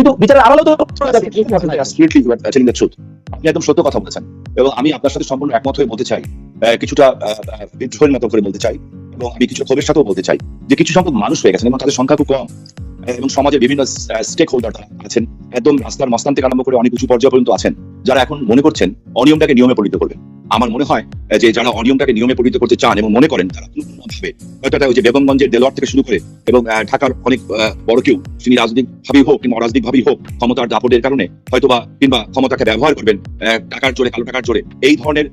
কিন্তু বিচারের আড়ালেও তো you are telling আপনি একদম সত্য কথা বলেছেন। এবং আমি আপনার সাথে সম্পূর্ণ একমত হয়ে বলতে চাই কিছুটা বিদ্রোহের মতো করে বলতে চাই এবং আমি কিছু ক্ষোভের সাথেও বলতে চাই যে কিছু সংখ্যক মানুষ হয়ে গেছেন এবং তাদের সংখ্যা খুব কম। এবং সমাজের বিভিন্ন স্টেক হোল্ডার আছেন একদম রাস্তার মস্তান থেকে আরম্ভ করে অনেক উঁচু পর্যায়ে পর্যন্ত আছেন যারা এখন মনে করছেন অনিয়মটাকে নিয়মে পরিণত করবে। আমার মনে হয় যে যারা অনিয়মটাকে নিয়মে পরিণত করতে চান এবং মনে করেন তারা যে বেগমগঞ্জের দেলোয়ার থেকে শুরু করে এবং ঢাকার অনেক বড় কেউ তিনি রাজনৈতিক ভাবেই হোক কিংবা অরাজনৈতিক ভাবেই হোক ক্ষমতার দাপটের কারণে হয়তোবা কিংবা ক্ষমতাকে ব্যবহার করবেন টাকার জোরে, কালো টাকার জোরে, এই ধরনের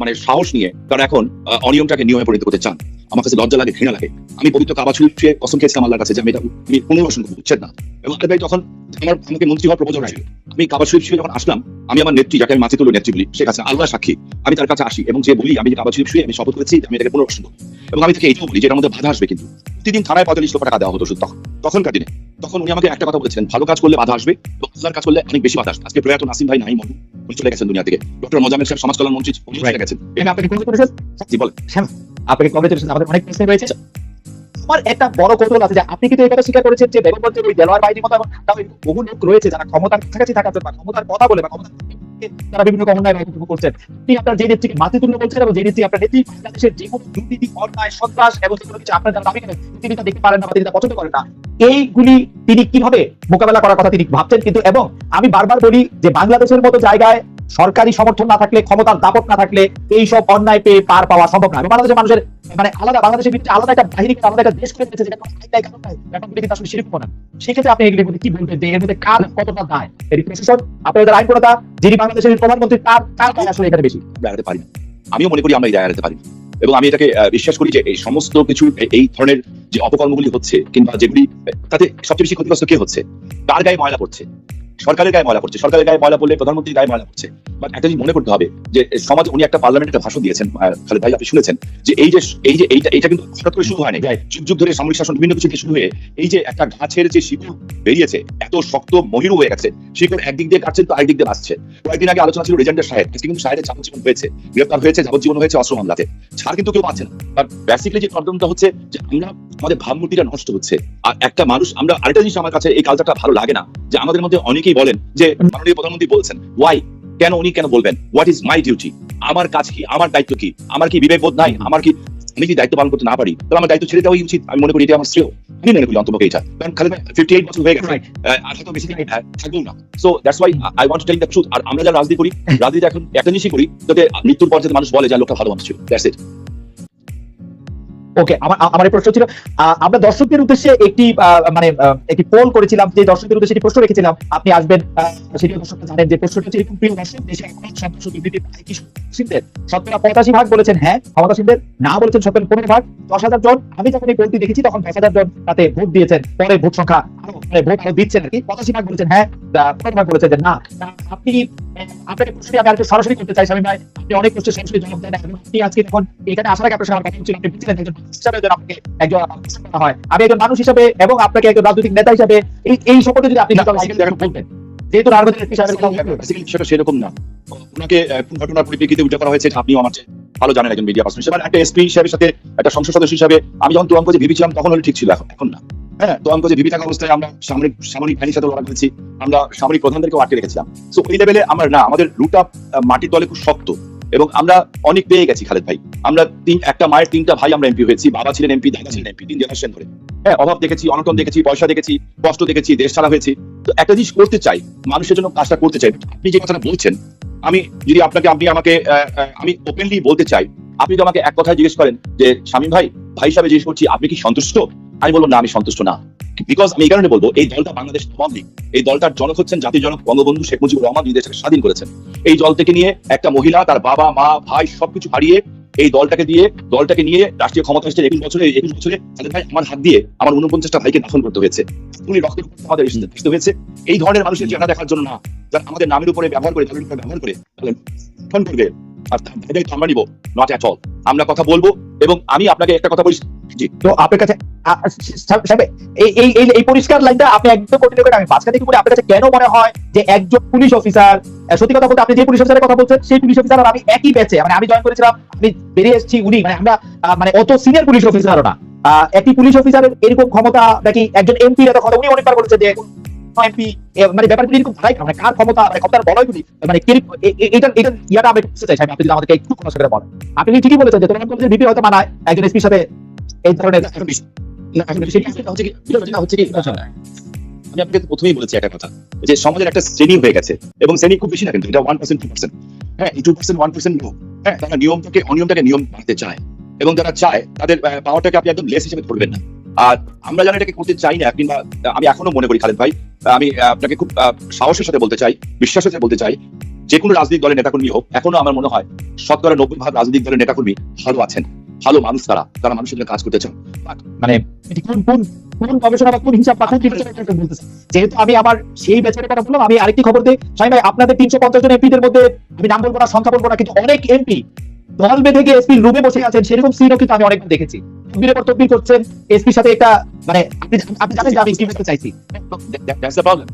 মানে সাহস নিয়ে তারা এখন অনিয়মটাকে নিয়মে পরিণত করতে চান। আমার কাছে লজ্জা লাগে, ঘৃণা লাগে। আমি পবিত্র কাবা ছুঁয়ে ছুঁয়ে কসম খেয়েছিলাম আল্লাহর কাছে, যে আমি এটা আমি পুনর্বাসন করব বুঝছেন না। এবং আরে ভাই তখন আমার, আমাকে মন্ত্রী হওয়ার প্রবোজন ছিল, আমি কাবা শরীফ ছুঁয়ে যখন আসলাম, আমি আমার নেত্রী যাকে আমি মাছি তুলো নেত্রী বলি, সে কাছে আল্লাহ সাক্ষী। আমি তার কাছে আসি এবং যে বলি, আমি কাবা শরীফ ছুঁয়ে আমি শপথ করেছি, আমি এটাকে পুনর্বাসন করব। এবং আমি তাকে এইটাও বলি যে এটার মধ্যে বাধা আসবে কিন্তু। প্রতিদিন থানায় পঁয়তাল্লিশ লক্ষ টাকা দেওয়া হতো শুধু তখন, তখনকার দিনে। তখন উনি আমাকে একটা কথা বলেছিলেন ভালো কাজ করলে বাধা আসবে আল্লাহর কাজ করলে অনেক বেশি বাধা আসবে। আজকে প্রয়াত নাসিম ভাই নাই মনু উনি চলে গেছেন দুনিয়া থেকে। ডক্টর মোজামেল সাহেব সমাজ কল্যাণ মন্ত্রী উনি চলে গেছেন। আমি আপনাকে কংগ্রেচুলেশন জি বল আপনাকে কংগ্রেচুলেশন আমাদের অনেক প্রশ্ন রয়েছে। আমার একটা বড় কৌতূহল আছে যে আপনি কিন্তু এটা স্বীকার করেছেন যে বেগমগঞ্জের ওই দেলোয়ার বাহিনীর মতো এবং তাও বহু লোক রয়েছে যারা ক্ষমতার কাছাকাছি থাকার জন্য ক্ষমতার কথা বলে বা ক্ষমতার তারা বিভিন্ন কমনায় করছেন। তিনি আপনার যে নেত্রীকে বলছেন এবং যে নেত্রী আপনার নেত্রী, বাংলাদেশের যে দুর্নীতি, অন্যায়, সন্ত্রাস এবং কোনো কিছু আপনার যারা দাবি করেন, তিনি তা দেখতে পারেন না বা তিনি তা পছন্দ করেন না। এইগুলি তিনি কীভাবে মোকাবেলা করার কথা তিনি ভাবছেন? কিন্তু এবং আমি বারবার বলি যে বাংলাদেশের মতো জায়গায় সরকারি সমর্থন না থাকলে, ক্ষমতার দাপট না থাকলে এই সব অন্যায় পেয়ে পার পাওয়া সম্ভব না। বাংলাদেশের মানুষের মানে আলাদা, বাংলাদেশের ভিতরে আলাদা একটা বাহিনী আলাদা একটা দেশ করে দিয়েছে শিরিক না সেক্ষেত্রে আপনি এগুলির মধ্যে কি বলবেন যে এর মধ্যে কতটা দায়? আপনাদের আইন প্রণেতা যিনি বাংলাদেশের প্রধানমন্ত্রী, তার দায় আসলে এখানে বেশি? পারি আমিও মনে করি আমরা এই দায় পারি এবং আমি এটাকে বিশ্বাস করি যে এই সমস্ত কিছু এই ধরনের যে অপকর্মগুলি হচ্ছে, কিংবা যেগুলি, তাতে সবচেয়ে বেশি ক্ষতিগ্রস্ত কে হচ্ছে? তার গায়ে ময়লা পড়ছে। সরকারের গায়ে ময়লা পড়ছে। সরকারের গায়ে ময়লা পড়লে প্রধানমন্ত্রীর গায়ে ময়লা পড়ছে। বাট একটা জিনিস মনে করতে হবে যে সমাজ উনি একটা পার্লামেন্টে একটা ভাষণ দিয়েছেন খালেদ ভাই আপনি শুনেছেন যে এই যে এই যে এইটা এইটা কিন্তু হঠাৎ করে শুরু হয়নি। যুগ যুগ ধরে সামরিক শাসন বিভিন্ন কিছু দিয়ে শুরু হয়ে এই যে একটা গাছের যে শিকড় বেরিয়েছে এত শক্ত মহিরু হয়ে গেছে শিকড় একদিক দিয়ে কাটছেন তো আরেকদিক দিয়ে বাঁচছে কয়েকদিন আগে আলোচনা ছিল রেজেন্ডার সাহেব আজকে কিন্তু সাহেবের যাবজ্জীবন হয়েছে গ্রেপ্তার হয়েছে যাবজ্জীবন হয়েছে অস্ত্র মামলাতে। ছাড় কিন্তু কেউ পাচ্ছে না। বাট বেসিক্যালি যে প্রবলেমটা হচ্ছে যে আমরা আমাদের ভাবমূর্তিটা নষ্ট হচ্ছে। আর একটা মানুষ আমরা আরেকটা জিনিস আমার কাছে এই কালচারটা ভালো লাগে না যে আমাদের মধ্যে অনেকেই বলেন যে মাননীয় প্রধানমন্ত্রী বলছেন ওয়াই কেন উনি কেন বলবেন? হোয়াট ইজ মাই ডিউটি আমার কাজ কি? আমার দায়িত্ব কি? আমার কি বিবেকবোধ নাই? আমার কি আমি যদি দায়িত্ব পালন করতে না পারি তাহলে আমার দায়িত্ব ছেড়ে দেওয়াই উচিত। আমি মনে করি এটা আমার শ্রেয়। আমি মনে করি অন্তপক্ষে এটা। কারণ খালি ফিফটি এইট বছর হয়ে গেছে। আর হয়তো বেশি দিন থাকবেও না। So that's why I want to tell the truth আর আমরা যারা রাজনীতি করি রাজনীতি এখন একটা জিনিসই করি যাতে মৃত্যুর পর যাতে মানুষ বলে যে লোকটা ভালো মানুষ ছিল। দ্যাটস ইট ওকে আমার এই প্রশ্ন ছিল আমরা দর্শকদের উদ্দেশ্যে একটি মানে একটি পোল করেছিলাম যে দর্শকদের উদ্দেশ্যে একটি প্রশ্ন রেখেছিলাম। আপনি আসবেন সেটি জানেন যে প্রশ্নটা হচ্ছে প্রিয় দর্শক, দেশে এখন ক্ষমতাসীনদের শতকরা পঁয়তাশি ভাগ বলেছেন হ্যাঁ না বলেছেন, শতকরা পনেরো ভাগ। দশ হাজার জন, আমি যখন এই পোলটি দেখেছি, তখন দশ হাজার জন তাতে ভোট দিয়েছেন, পরে ভোট সংখ্যা হ্যাঁ আমি একজন মানুষ হিসাবে এবং আপনাকে একজন রাজনৈতিক নেতা হিসাবে এই যদি আপনি যেহেতু সেরকম না। ওনাকে ঘটনার পরিপ্রেক্ষিতে করা হয়েছে আপনিও আমার ভালো জানেন, একজন মিডিয়া পার্সন হিসেবে। একটা এসপি হিসাবে সাথে, একটা সংসদ সদস্য হিসাবে আমি যখন যে ভিপি তখন হলে ঠিক ছিল, এখন এখন না। হ্যাঁ তোয়াঙ্ক যে থাকা অবস্থায় আমরা সামরিক সামরিক সাথে লড়াই করেছি, আমরা সামরিক আটকে রেখেছিলাম। সো ওই লেভেলে না, আমাদের মাটির খুব শক্ত এবং আমরা অনেক পেয়ে গেছি খালেদ ভাই। আমরা তিন, একটা মায়ের তিনটা ভাই আমরা এমপি হয়েছি, বাবা ছিলেন এমপি দাদা ছিলেন এমপি তিন জেনারেশন ধরে। হ্যাঁ অভাব দেখেছি, অনটন দেখেছি, পয়সা দেখেছি, কষ্ট দেখেছি, দেশ ছাড়া হয়েছি। তো একটা জিনিস করতে চাই, মানুষের জন্য কাজটা করতে চাই, আপনি যে কথাটা বলছেন, আমি যদি আপনাকে, আপনি আমাকে আমি ওপেনলি বলতে চাই, আপনি যদি আমাকে এক কথায় জিজ্ঞেস করেন যে স্বামী ভাই ভাই হিসাবে জিজ্ঞেস করছি, আপনি কি সন্তুষ্ট? আমি বলব না, আমি সন্তুষ্ট না। বিকজ আমি এই কারণে বলব, এই দলটা বাংলাদেশ আওয়ামী লীগ এই দলটার জনক হচ্ছেন জাতির জনক বঙ্গবন্ধু শেখ মুজিবুর রহমান এই দেশকে স্বাধীন করেছেন। এই দল থেকে নিয়ে একটা মহিলা, তার বাবা, মা, ভাই সবকিছু হারিয়ে এই দলটাকে দিয়ে, দলটাকে নিয়ে রাষ্ট্রীয় ক্ষমতা এসেছে একুশ বছরে একুশ বছরে ভাই আমার হাত দিয়ে আমার উনপঞ্চাশটা ভাইকে দাফন করতে হয়েছে। উনি রক্ত আমাদের আসতে হয়েছে। এই ধরনের মানুষের চেহারা দেখার জন্য না। যারা আমাদের নামের উপরে ব্যবহার করে, তাদের ব্যবহার করে, তাহলে করবে। আর তার ভাইটাই তো আমরা নট অ্যাট অল। আমরা কথা বলব এবং আমি আপনাকে একটা কথা বলি। জি, তো আপনার কাছে এই এই পরিষ্কার লাইনটা আপনি একদম কন্টিনিউ করেন, আমি মাঝখানে থেকে বলি, আপনার কাছে কেন মনে হয় যে একজন পুলিশ অফিসার সত্যি কথা বলতে আপনি যে পুলিশ অফিসারের কথা বলছেন, সেই পুলিশ অফিসার আমি একই ব্যাচে মানে আমি জয়েন করেছিলাম, আমি বেরিয়ে এসেছি উনি মানে আমরা মানে অত সিনিয়র পুলিশ অফিসারও না। একটি পুলিশ অফিসারের এরকম ক্ষমতা নাকি একজন এমপি এত ক্ষমতা, উনি অনেকবার বলেছে যে এমপি মানে ব্যাপারগুলি এরকম ধারাই মানে কার ক্ষমতা মানে ক্ষমতার বলয়গুলি মানে কে এ- এ- এটা এটা ইয়াটা আমি বুঝতে চাইছি আমি আপনি যদি আমাদেরকে একটু খোলাসা করে বলেন আপনি ঠিকই বলেছেন যে তরুণ কলেজের ভিপি হয়তো মানায় একজন এসপির সাথে এই ধরনের এখন বিষয়- না, এখন বিষয়টা হচ্ছে কি- বিষয়টা হচ্ছে কি আমি আপনাকে প্রথমেই বলেছি একটা কথা যে সমাজের একটা শ্রেণি হয়ে গেছে এবং শ্রেণি খুব বেশি না কিন্তু এটা ওয়ান পার্সেন্ট টু পার্সেন্ট হ্যাঁ টু পার্সেন্ট ওয়ান পার্সেন্ট হ্যাঁ তারা নিয়মটাকে অনিয়মটাকে নিয়ম বানাতে চায় এবং যারা চায় তাদের পাওয়ারটাকে আপনি একদম লেস হিসেবে ধরবেন না। আর আমরা যারা এটাকে করতে চাই না কিংবা আমি এখনও মনে করি খালেদ ভাই আমি আপনাকে খুব সাহসের সাথে বলতে চাই বিশ্বাসের সাথে বলতে চাই যে কোনো রাজনৈতিক দলের নেতাকর্মী হোক এখনও আমার মনে হয় শতকরা নব্বই ভাগ রাজনৈতিক দলের নেতাকর্মী ভালো আছেন ভালো মানুষ তারা তারা মানুষের জন্য কাজ করতে চান মানে কোন কোন কোন গবেষণা বা কোন হিসাব বা কোন বিবেচনা এটা বলতেছে? যেহেতু আমি আমার সেই বেচারের কথা বললাম আমি আরেকটি খবর দিই। ভাই আপনাদের তিনশো পঞ্চাশ জন এমপিদের মধ্যে আমি নাম বলব না সংখ্যা বলব না কিন্তু অনেক এমপি দল বেঁধে গিয়ে এসপি রুমে বসে আছেন, সেরকম সিনও কিন্তু আমি অনেকবার দেখেছি। পর তকবির করছেন এসপির সাথে একটা মানে আপনি জানেন যে আমি কি করতে চাইছি? Problem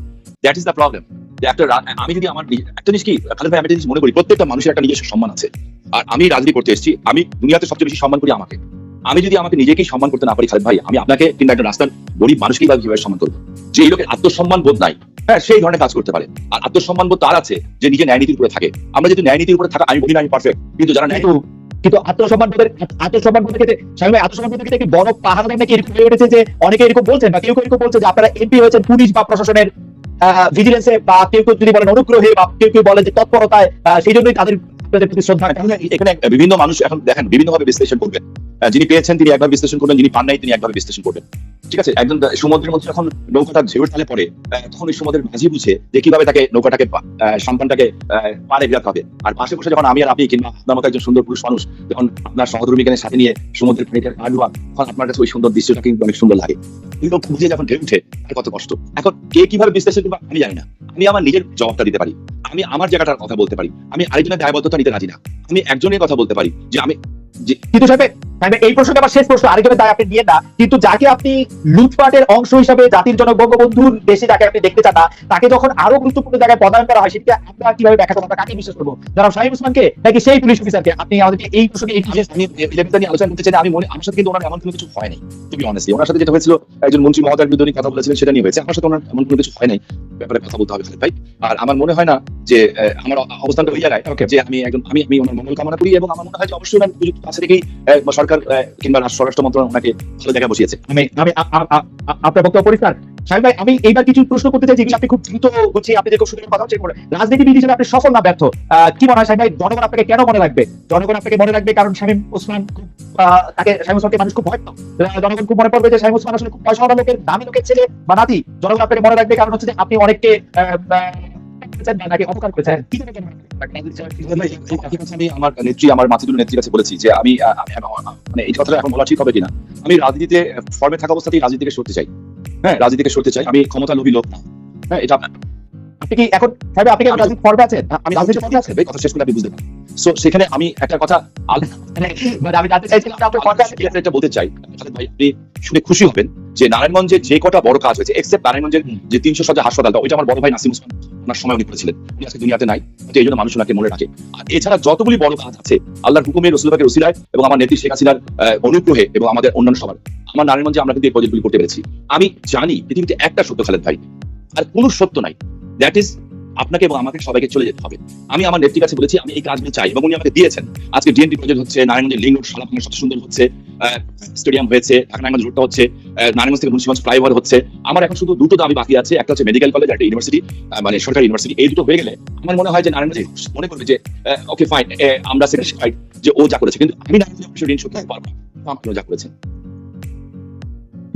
that is the problem একটা আমি যদি আমার একটা জিনিস কি, খালেদ ভাই, আমি জিনিস মনে করি, প্রত্যেকটা মানুষের একটা নিজস্ব সম্মান আছে। আর আমি রাজনীতি করতে এসেছি, আমি দুনিয়াতে সবচেয়ে বেশি সম্মান করি আমাকে। আমি যদি আমাকে নিজেকেই সম্মান করতে না পারি খালেদ ভাই, আমি আপনাকে কিংবা একটা রাস্তার গরিব মানুষকেই বা কীভাবে সম্মান করব? যে এই লোকের আত্মসম্মান বোধ নাই হ্যাঁ সেই ধরনের কাজ করতে পারে। আর আত্মসম্মান বোধ তার আছে যে নিজে ন্যায় নীতির উপরে থাকে। আমরা যদি ন্যায় নীতির উপরে থাকা, আমি বলি না, আমি পারফেক্ট কিন্তু যারা ন্যায় কিন্তু আত্মসম্মান বোধের আত্মসম্মান বোধের ক্ষেত্রে, স্বামী ভাই, আত্মসম্মান বোধের ক্ষেত্রে বড় পাহাড় নাকি এরকম হয়ে উঠেছে যে অনেকে এরকম বলছেন বা কেউ কেউ এরকম বলছে যে আপনারা এমপি হয়েছেন, পুলিশ বা প্রশাসনের ভিজিলেন্সে বা কেউ কেউ যদি বলেন অনুগ্রহে বা কেউ কেউ বলেন যে তৎপরতায় সেই জন্যই তাদের প্রতি শ্রদ্ধা এখানে বিভিন্ন মানুষ এখন দেখেন বিভিন্ন ভাবে বিশ্লেষণ করবেন। যিনি পেয়েছেন তিনি একবার বিশ্লেষণ করবেন যিনি পান নাই তিনি একভাবে বিশ্লেষণ করবেন। ঠিক আছে? একজন সমুদ্রের মধ্যে যখন নৌকাটা ঝেউর তালে পড়ে তখন ওই সমুদ্রের মাঝি বুঝে যে কীভাবে তাকে নৌকাটাকে সন্তানটাকে পাড়ে বিরাতে হবে আর পাশে বসে যখন আমি আর আপনি কিংবা আপনার মতো একজন সুন্দর পুরুষ মানুষ যখন আপনার সহধর্মীকে সাথে নিয়ে সমুদ্রের পানিতে পা ডুবা তখন আপনার কাছে ওই সুন্দর দৃশ্যটা কিন্তু অনেক সুন্দর লাগে। কিন্তু বুঝে যখন ঢেউ উঠে তার কত কষ্ট। এখন কে কীভাবে বিশ্লেষণ করবে আমি জানি না। আমি আমার নিজের জবাবটা দিতে পারি। আমি আমার জায়গাটার কথা বলতে পারি। আমি আরেকজনের দায়বদ্ধতা নিতে রাজি না। আমি একজনের কথা বলতে পারি যে আমি কিন্তু সাহেব সাহেব, এই প্রশ্নটা আবার শেষ প্রশ্ন আরেকজনের দায় আপনি নিয়ে না। কিন্তু যাকে আপনি লুটপাটের অংশ হিসাবে জাতির জনক বঙ্গবন্ধুর দেশে যাকে আপনি দেখতে চান না তাকে যখন আরও গুরুত্বপূর্ণ জায়গায় পদায়ন করা হয় সেটা আমরা কীভাবে ব্যাখ্যা করব আমরা কাকে বিশ্বাস করব? যারা শাহিম ওসমানকে নাকি সেই পুলিশ অফিসারকে? আপনি আমাদেরকে এই প্রসঙ্গে একটু আমি আলোচনা করতে চাই আমি মনে আমার সাথে কিন্তু ওনার এমন কোনো কিছু হয় নাই বি অনেস্টলি ওনার সাথে যেটা হয়েছিল একজন মন্ত্রী মহোদয়ের বিরুদ্ধে কথা বলেছিলেন সেটা নিয়ে হয়েছে। আমার সাথে ওনার এমন কোনো কিছু হয় নাই ব্যাপারে কথা বলতে হবে খালেদ ভাই। আর আমার মনে হয় না যে আমার অবস্থানটা জায়গায় Okay. যে আমি একজন আমি আমি ওনার মঙ্গল কামনা করি এবং আমার মনে হয় যে অবশ্যই উপযুক্ত কাছে থেকেই সরকার কিংবা স্বরাষ্ট্র মন্ত্রণালয় ওনাকে ভালো জায়গায় বসিয়েছে। আমি আপনার বক্তব্য পরিষ্কার সাহেব ভাই, আমি এইবার কিছু প্রশ্ন করতে চাই যেগুলো আপনি খুব দ্রুত গুছিয়ে আপনি যে কথা হচ্ছে, রাজনীতিবিদ হিসেবে আপনি সফল না ব্যর্থ? কি মনে হয়, সাহেব ভাই? জনগণ আপনাকে কেন মনে রাখবে? জনগণ আপনাকে মনে রাখবে কারণ শামীম ওসমান খুব তাকে শামীম ওসমানকে মানুষ খুব ভয় জনগণ খুব মনে পড়বে যে শামীম ওসমান আসলে খুব পয়সাওয়ালা লোকের, দামি লোকের ছেলে বা নাতি। জনগণ আপনাকে মনে রাখবে কারণ হচ্ছে যে আপনি অনেককে আমার নেত্রী আমার বলেছি যে আমি মানে এই কথাটা এখন আমি রাজনীতিতে ফর্মে থাকা অবস্থাতেই রাজনীতিকে সরতে চাই। হ্যাঁ রাজনীতিকে সরতে চাই। আমি ক্ষমতা লোভী লোক না। হ্যাঁ এটা আপনি কি এখন সাহেব আপনি কি রাজনীতি পর্বে আছেন? আমি রাজনীতি পর্বে আছেন? কথা শেষ করে আপনি বুঝতে পারেন সো সেখানে আমি একটা কথা মানে আমি জানতে চাইছিলাম একটা বলতে চাই। ভাই আপনি শুনে খুশি হবেন যে নারায়ণগঞ্জে যে কটা বড় কাজ হয়েছে এক্সেপ্ট নারায়ণগঞ্জের যে তিনশো সজ্জা হাসপাতালটা ওইটা আমার বড় ভাই নাসিম ওসমান। ওনার সময় উনি করেছিলেন। উনি আজকে দুনিয়াতে নাই তো এই জন্য মানুষ ওনাকে মনে রাখে। আর এছাড়া যতগুলি বড় কাজ আছে আল্লাহর হুকুমে রসুলবাগের রসিলায় এবং আমার নেত্রী শেখ হাসিনার অনুগ্রহে এবং আমাদের অন্যান্য সবার। আমার নারায়ণগঞ্জে আমরা কিন্তু এই প্রজেক্টগুলি করতে পেরেছি। আমি জানি পৃথিবীতে একটা সত্য খালেদ ভাই আর কোনো সত্য নাই। দ্যাট ইজ আপনাকে এবং আমাকে সবাইকে চলে যেতে হবে। আমি আমার নেত্রীর কাছে বলেছি, আমি এই কাজগুলো চাই। এবং উনি আমাকে দিয়েছেন। আজকে ডিএনটি প্রজেক্ট হচ্ছে, নারায়ণগঞ্জের লিঙ্ক রোড সালাপাঙ্গা সব সুন্দর হচ্ছে স্টেডিয়াম হয়েছে নারায়ণগঞ্জ রোডটা হচ্ছে নারায়ণগঞ্জ থেকে মুন্সিগঞ্জ ফ্লাইওভার হচ্ছে। আমার এখন শুধু দুটো দাবি বাকি আছে, একটা হচ্ছে মেডিকেল কলেজ একটা ইউনিভার্সিটি মানে সরকারি ইউনিভার্সিটি এই দুটো হয়ে গেলে আমার মনে হয় যে নারায়ণগঞ্জ মনে করবে যে ওকে ফাইন আমরা স্যাটিসফাইড যে ও যা করেছে। কিন্তু আমি নারায়ণগঞ্জ ঋণ শোধ পারব আপনিও যা করেছেন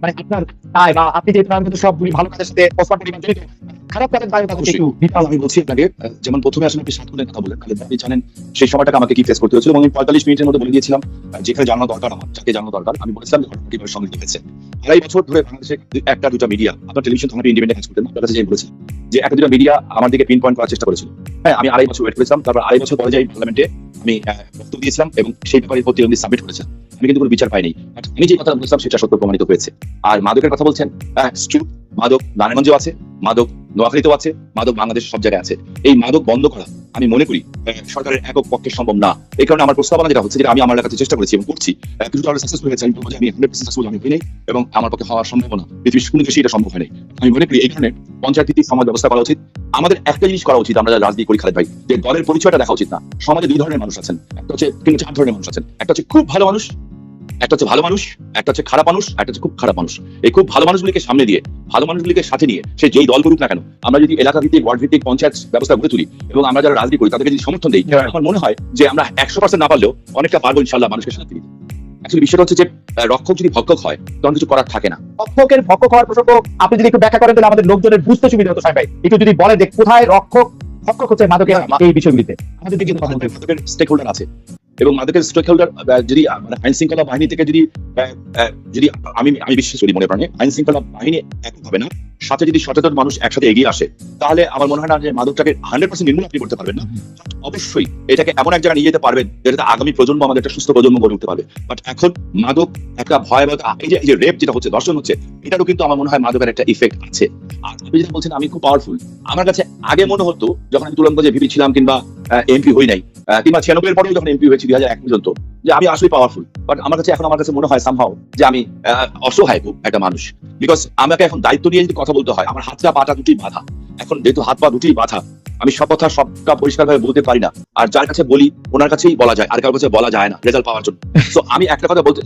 মানে আপনার দায় বা আপনি যে সবগুলি ভালো কাজের সাথে পসপার পরিমাণ জড়িত খারাপ কাজের দায় একটু আমি বলছি আপনাকে যেমন প্রথমে আসলে আপনি সাত কথা বলেন খালেদ আপনি জানেন সেই সময়টাকে আমাকে কি ফেস করতে হয়েছিল এবং আমি পঁয়তাল্লিশ মিনিটের মধ্যে বলে দিয়েছিলাম যেখানে জানানো দরকার আমার যাকে জানানো দরকার আমি বলেছিলাম কীভাবে সংঘটিত হয়েছে। আড়াই বছর ধরে বাংলাদেশে একটা দুটা মিডিয়া আপনার টেলিভিশন ইন্ডিপেন্ডেন্ট কাজ করতেন আপনার কাছে যে আমি বলেছিলাম যে একটা দুটা মিডিয়া আমার দিকে পিন পয়েন্ট করার চেষ্টা করেছিল। হ্যাঁ আমি আড়াই বছর ওয়েট করেছিলাম তারপর আড়াই বছর পরে যাই পার্লামেন্টে আমি বক্তব্য দিয়েছিলাম এবং সেই ব্যাপারে প্রতিনিধি সাবমিট করেছিলাম। আমি কিন্তু কোনো বিচার পাইনি। আমি যে কথা বলেছিলাম সেটা সত্য প্রমাণিত হয়েছে। আর মাদকের কথা বলছেন মাদক নারায়ণগঞ্জেও আছে, মাদক নোয়াখালীতেও আছে, মাদক বাংলাদেশ সব জায়গায় আছে। এই মাদক বন্ধ করা, আমি মনে করি সরকারের একক পক্ষে সম্ভব না। এই কারণে আমার প্রস্তাবনা যেটা হচ্ছে, যেটা আমি আমার কাছে চেষ্টা করেছি এবং করছি কিছুটা সাকসেসফুল হয়েছে। আমি আমি হান্ড্রেড সাকসেসফুল আমি হই নাই এবং আমার পক্ষে হওয়ার সম্ভাবনা, পৃথিবীর কোনো দেশে এটা সম্ভব হয় নাই। আমি মনে করি এই কারণে পঞ্চায়েত সমাজ ব্যবস্থা করা উচিত। আমাদের একটা জিনিস করা উচিত, আমরা রাজনীতি করি খালেদ ভাই, যে দলের পরিচয়টা দেখা উচিত না। সমাজে দুই ধরনের মানুষ আছেন, একটা হচ্ছে কিন্তু চার ধরনের মানুষ আছেন। একটা হচ্ছে খুব ভালো মানুষ একটা হচ্ছে ভালো মানুষ একটা হচ্ছে খারাপ মানুষ একটা হচ্ছে খুব খারাপ মানুষ। এই খুব ভালো মানুষগুলিকে সামনে দিয়ে ভালো মানুষগুলিকে সাথে নিয়ে সে যেই দল করুক না কেন আমরা যদি এলাকা ভিত্তিক ওয়ার্ড ভিত্তিক পঞ্চায়েত ব্যবস্থা গড়ে তুলি এবং আমরা যারা রাজনীতি করি তাদেরকে যদি সমর্থন দিই আমার মনে হয় যে আমরা একশো পার্সেন্ট না পারলেও অনেকটা পারব ইনশাল্লাহ মানুষকে সাথে দিতে অ্যাকচুয়ালি বিষয়টা হচ্ছে যে রক্ষক যদি ভক্ষক হয় তখন কিছু করার থাকে না। রক্ষকের ভক্ষক হওয়ার প্রসঙ্গ আপনি যদি একটু ব্যাখ্যা করেন তাহলে আমাদের লোকজনের বুঝতে সুবিধা হতো সাহেব ভাই। একটু যদি বলে যে কোথায় রক্ষক ভক্ষক হচ্ছে মাদকের এই বিষয়গুলিতে। আমাদের দিকে স্টেক হোল্ডার আছে। এবং মাদকের স্টেক হোল্ডার যদি মানে আইন শৃঙ্খলা বাহিনী থেকে যদি যদি আমি আমি বিশ্বাস করি মনে প্রাণে, আইন শৃঙ্খলা বাহিনী হবে না। সাথে যদি সচেতন মানুষ একসাথে এগিয়ে আসে তাহলে আমার মনে হয় না যে মাদকটাকে হান্ড্রেড পার্সেন্ট নির্মূল আপনি করতে পারবেন না। অবশ্যই এটাকে এমন এক জায়গায় নিয়ে যেতে পারবেন যেটাতে আগামী প্রজন্ম আমাদের একটা সুস্থ প্রজন্ম গড়ে উঠতে পারবে। বাট এখন মাদক একটা ভয়াবহ এই যে এই যে রেপ যেটা হচ্ছে দর্শন হচ্ছে এটারও কিন্তু আমার মনে হয় মাদকের একটা ইফেক্ট আছে। আর আপনি যেটা বলছেন আমি খুব পাওয়ারফুল আমার কাছে আগে মনে হতো যখন আমি তুলঙ্গজে ভিপি ছিলাম কিংবা এমপি হই নাই কিংবা ছিয়ানব্বই এর পরেও যখন এমপি হয়েছি দুই হাজার এক পর্যন্ত যে আমি আসলে পাওয়ারফুল বাট আমার কাছে এখন আমার কাছে মনে হয় সামহাও যে আমি অসহায় খুব একটা মানুষ। বিকজ আমাকে এখন দায়িত্ব নিয়ে যদি কথা বলতে হয় আমার হাতটা পাটা দুটি বাধা। এখন যেহেতু হাত পা দুটি বাধা আমি সব কথা সবটা পরিষ্কারভাবে বলতে পারি না। আর যার কাছে বলি ওনার কাছেই বলা যায় আর কারোর কাছে বলা যায় না রেজাল্ট পাওয়ার জন্য। তো আমি একটা কথা বলতে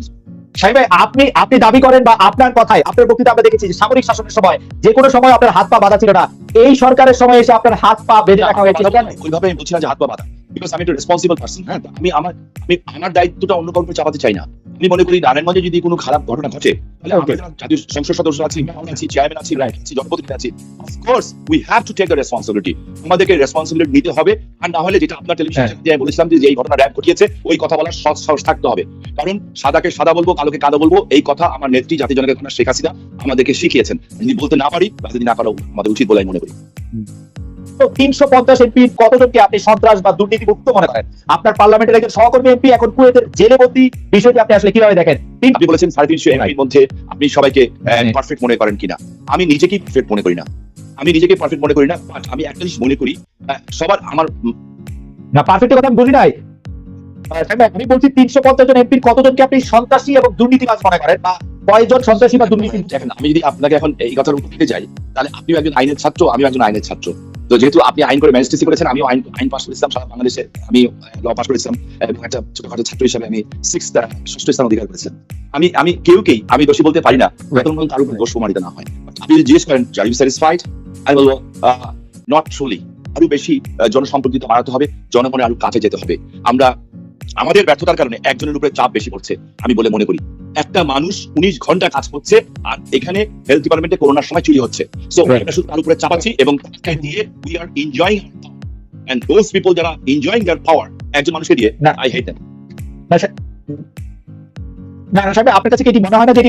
সাহেব ভাই আপনি আপনি দাবি করেন বা আপনার কথায় আপনার বক্তৃতা আমরা দেখেছি যে সামরিক শাসনের সময় যে কোনো সময় আপনার হাত পা বাঁধা ছিল না। এই সরকারের সময় এসে আপনার হাত পা বেঁধে রাখা হয়েছিল কেন ওইভাবে আমি বলছি না যে হাত পা বাঁধা। বিকজ আমি একটা রেসপন্সিবল পার্সন হ্যাঁ আমি আমার আমি আমার দায়িত্বটা অন্য কাউকে চাপাতে চাই না। আমি মনে করি নারায়ণগঞ্জে যদি কোনো খারাপ ঘটনা ঘটে তাহলে আমরা জাতীয় সংসদ সদস্য আছি আছি চেয়ারম্যান আছি রাইট আছি জনপ্রতিনিধি আছি। Of course we have to take the responsibility আমাদেরকে রেসপন্সিবিলিটি নিতে হবে আর না হলে যেটা আপনার টেলিভিশন হ্যাঁ। বলেছিলাম যে এই ঘটনা র্যাব ঘটিয়েছে ওই কথা বলার সৎ সাহস থাকতে হবে। কারণ সাদাকে সাদা বলব কালোকে কালো বলব এই কথা আমার নেত্রী জাতি জনকের ঘটনা শেখ হাসিনা আমাদেরকে শিখিয়েছেন। যদি বলতে না পারি বা যদি না পারো আমাদের উচিত বলে মনে করি। তিনশো পঞ্চাশ এমপি কতজনকে আপনি সন্ত্রাস বা দুর্নীতি মুক্ত মনে করেন? আপনার পার্লামেন্টের একজন সহকর্মী এমপি এখন কুয়েতের জেলে বন্দী বিষয়টি আপনি আসলে কীভাবে দেখেন? আপনি বলেছেন সাড়ে তিনশো এমপির মধ্যে আপনি সবাইকে হ্যাঁ। পারফেক্ট মনে করেন কিনা। আমি পারফেক্ট মনে করি না। আমি নিজেকে পারফেক্ট মনে করি না বাট আমি একটা জিনিস মনে করি সবার আমার না পারফেক্ট কথা আমি বলি নাই। আমি বলছি তিনশো পঞ্চাশ জন এমপির কতজনকে আপনি সন্ত্রাসী এবং দুর্নীতিবাজ মনে করেন? বা কয়জন সন্ত্রাসী বা দুর্নীতি দেখেন আমি যদি আপনাকে এখন এই কথার উত্তর দিতে যাই তাহলে আপনিও একজন আইনের ছাত্র আমিও একজন আইনের ছাত্র। তো যেহেতু আপনি আইন করে ম্যাজিস্ট্রেসি করেছেন আমিও আইন আইন পাস করেছিলাম সারা বাংলাদেশে আমি ল পাস করেছিলাম এবং একটা ছোটখাটো ছাত্র হিসাবে আমি সিক্স ষষ্ঠ স্থান অধিকার করেছিলাম। আমি আমি কেউকেই আমি দোষী বলতে পারি না যতক্ষণ পর্যন্ত তার উপর দোষ প্রমাণিত না হয়। আপনি যদি জিজ্ঞেস করেন আর ইউ স্যাটিসফাইড আমি বলব নট ট্রুলি আরও বেশি জনসম্পর্কিত বাড়াতে হবে জনগণের আরও কাছে যেতে হবে। আমরা আমাদের ব্যর্থতার কারণে একজনের উপরে চাপ বেশি পড়ছে আমি বলে মনে করি। একটা মানুষ উনিশ ঘণ্টা কাজ করছে আর এখানে হেলথ ডিপার্টমেন্টে করোনার সময় চুরি হচ্ছে। সো শুধু তার উপরে চাপাচ্ছি এবং তাকে দিয়ে we are enjoying and those people যারা এনজয়িং দেয়ার পাওয়ার একজন মানুষকে দিয়ে। আই হেট না না সাহেব আপনার কাছে কি এটি মনে হয় না যে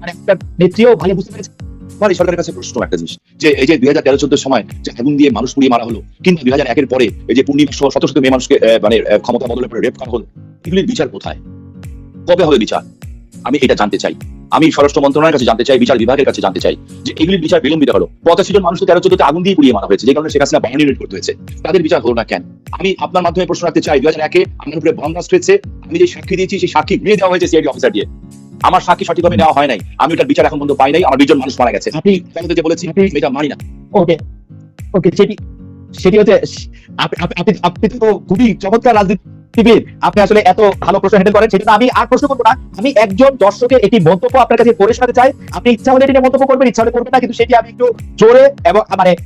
মানে নেত্রীও ভালো বুঝতে পেরেছে? আমার এই সরকারের কাছে প্রশ্ন একটা জিনিস। যে এই যে দুই হাজার তেরো চোদ্দ সময় যে আগুন দিয়ে মানুষ পুড়িয়ে মারা হলো, কিন্তু দুই হাজার একের পরে এই যে পূর্ণিমা সহ শত শত মেয়ে মানুষকে মানে ক্ষমতা বদলের পরে রেপ করা হলো, এগুলির বিচার কোথায়? কবে হবে বিচার? আমি এটা জানতে চাই। আমি স্বরাষ্ট্র মন্ত্রণালয়ের কাছে জানতে চাই, বিচার বিভাগের কাছে জানতে চাই যে এগুলির বিচার বিলম্বিত হলো। পঁচাশি জন মানুষকে তেরো চোদ্দতে আগুন দিয়ে পুড়িয়ে মারা হয়েছে, যে কারণে শেখ হাসিনা বাহিনী করতে হয়েছে তাদের বিচার হলো না কেন? আমি আপনার মাধ্যমে প্রশ্ন রাখতে চাই, দুই হাজার একে আমার উপরে ব্লাস্ট হয়েছে, আমি যে সাক্ষী দিয়েছি, সেই সাক্ষী ঘুরিয়ে দেওয়া হয়েছে সিআইডি অফিসার দিয়ে। আমার সাক্ষী সঠিকভাবে নেওয়া হয় নাই। আমি ওটার বিচার এখন পর্যন্ত পাই নাই আমার দুজন মানুষ মারা গেছে। আপনি যে বলেছি এটা মানি না। ওকে ওকে সেটি সেটি হচ্ছে আপনি আপনি- তো খুবই চমৎকার রাজনীতিবিদ। আপনি আসলে এত ভালো প্রশ্ন হ্যান্ডেল করেন সেজন্য আমি আর প্রশ্ন করব না। আমি একজন দর্শকের একটি মন্তব্য আপনার কাছে পড়ে শোনাতে চাই। আপনি ইচ্ছা হলে এটা মন্তব্য করবেন ইচ্ছা হলে করবেন না কিন্তু সেটি আমি একটু জোরে এবং মানে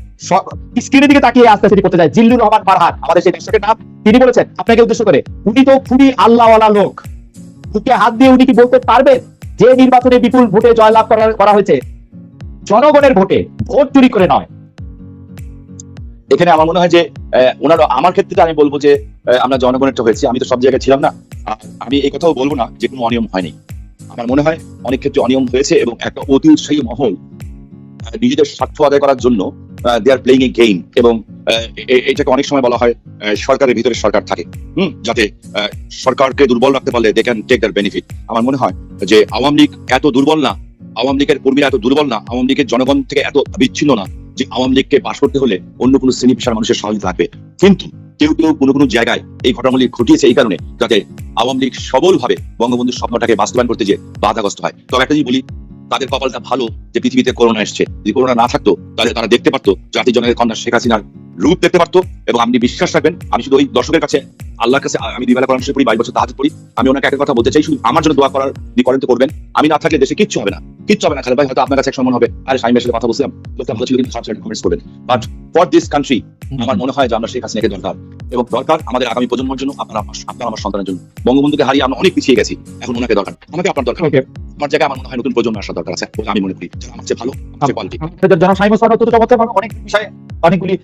স্ক্রিনের দিকে তাকিয়ে আস্তে আস্তে করতে চাই। জিল্লুর রহমান ফারহান আমাদের সেই দর্শকের নাম তিনি বলেছেন আপনাকে উদ্দেশ্য করে উনি তো খুবই আল্লাহওয়ালা লোক। বুকে হাত দিয়ে উনি কি বলতে পারবেন যে নির্বাচনে বিপুল ভোটে জয়লাভ করা হয়েছে? জনগণের ভোটে ভোট চুরি করে নয়। এখানে আমার মনে হয় যে ওনারা আমার ক্ষেত্রে আমি বলব যে আমরা জনগণেরটা হয়েছি, আমি তো সব জায়গায় ছিলাম না। আমি এই কথাও বলব না যে কোনো অনিয়ম হয়নি। আমার মনে হয় অনেক ক্ষেত্রে অনিয়ম হয়েছে এবং একটা অতি উৎসাহী মহল নিজেদের স্বার্থ আদায় করার জন্য দে আর প্লেইং এ গেম এবং এটাকে অনেক সময় বলা হয় সরকারের ভিতরে সরকার থাকে। হুম? যাতে সরকারকে দুর্বল রাখতে পারলে they can take their benefit আমার মনে হয় যে আওয়ামী লীগ এত দুর্বল না, আওয়ামী লীগের কর্মীরা এত দুর্বল না, আওয়ামী লীগের জনগণ থেকে এত বিচ্ছিন্ন না যে আওয়ামী লীগকে পাশ করতে হলে অন্য কোনো শ্রেণি পেশার মানুষের সহযোগিতা লাগবে। কিন্তু কেউ কেউ কোনো কোনো জায়গায় এই ঘটনাগুলি ঘটিয়েছে এই কারণে যাতে আওয়ামী লীগ সবলভাবে বঙ্গবন্ধুর স্বপ্নটাকে বাস্তবায়ন করতে যে বাধাগ্রস্ত হয়। তবে একটা জিনিস বলি তাদের কপালটা ভালো যে পৃথিবীতে করোনা এসছে। যদি করোনা না থাকতো, তাহলে তারা দেখতে পারতো জাতির জনের কন্যা শেখ হাসিনার রূপ দেখতে পারতো এবং আপনি বিশ্বাস রাখবেন আমি শুধু ওই দর্শকের কাছে আল্লাহর কাছে আমি দুই বেলা পরামর্শ করি বাইশ বছর তাহাজ পড়ি আমি ওনাকে একটা কথা বলতে চাই শুধু আমার জন্য দোয়া করার করেন তো করবেন। আমি না থাকলে দেশে কিচ্ছু হবে না। কিচ্ছু হবে না খালেদ ভাই হয়তো আপনার কাছে এক সম্মান হবে। আরে শাহিমের সাথে কথা বলছিলাম বলতে ভালো ছিল কিন্তু খারাপ কমেন্টস করবেন। বাট ফর দিস কান্ট্রি আমার মনে হয় যে আমরা শেখ হাসিনাকে দরকার। এবং দরকার আমাদের আগামী প্রজন্মের জন্য আপনার আপনার আমার সন্তানের জন্য। বঙ্গবন্ধুকে হারিয়ে আমরা অনেক পিছিয়ে গেছি এখন ওনাকে দরকার। আমাকে আপনার দরকার। ওকে আমার জায়গায় আমার মনে হয় নতুন প্রজন্ম আসা দরকার আছে আমি মনে করি। আমার চেয়ে ভালো আমার চেয়ে কোয়ালিটি জনাব ভাবে অনেক বিষয়ে অনেকগুলি